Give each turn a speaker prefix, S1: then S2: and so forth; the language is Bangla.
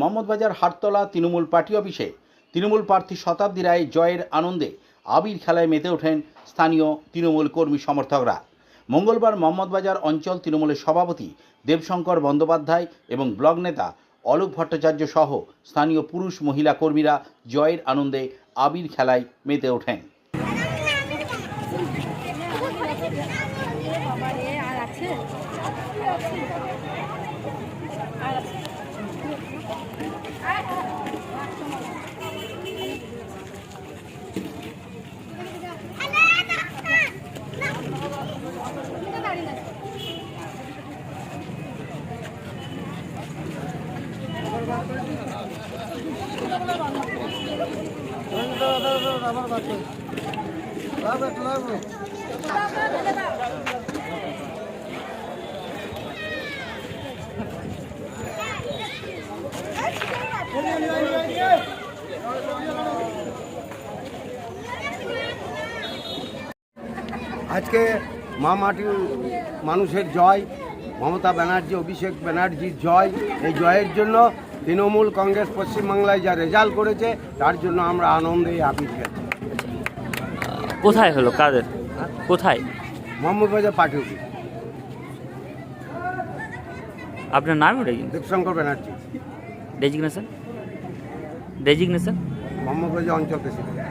S1: মোহাম্মদবাজার, হাটতলা, তৃণমূল পার্টি অফিসে তৃণমূল প্রার্থী শতাব্দী রায় জয়ের আনন্দে আবির খেলায় মেতে ওঠেন স্থানীয় তৃণমূল কর্মী সমর্থকরা। মঙ্গলবার মোহাম্মদবাজার অঞ্চল তৃণমূলের সভাপতি দেবশঙ্কর বন্দ্যোপাধ্যায় এবং ব্লক নেতা অলোক ভট্টাচার্য সহ স্থানীয় পুরুষ মহিলা কর্মীরা জয়ের আনন্দে আবির খেলায় মেতে ওঠেন।
S2: আজকে মা মাটির মানুষের জয়। মমতা ব্যানার্জি অভিষেক ব্যানার্জির জয়। এই জয়ের জন্য তৃণমূল কংগ্রেস পশ্চিমবাংলায় যা রেজাল্ট করেছে তার জন্য আমরা আনন্দে আবির গেছি
S3: কোথায় হলো কাদের? কোথায়?
S2: মোহাম্মদ বাজার পার্টি
S3: আপনার নাম ওটা
S2: দেবশঙ্কর ব্যানার্জি।
S3: ডেজিগনেশন? ডেজিগনেশন?
S2: মোহাম্মদ বাজার অঞ্চল প্রেসিডেন্ট।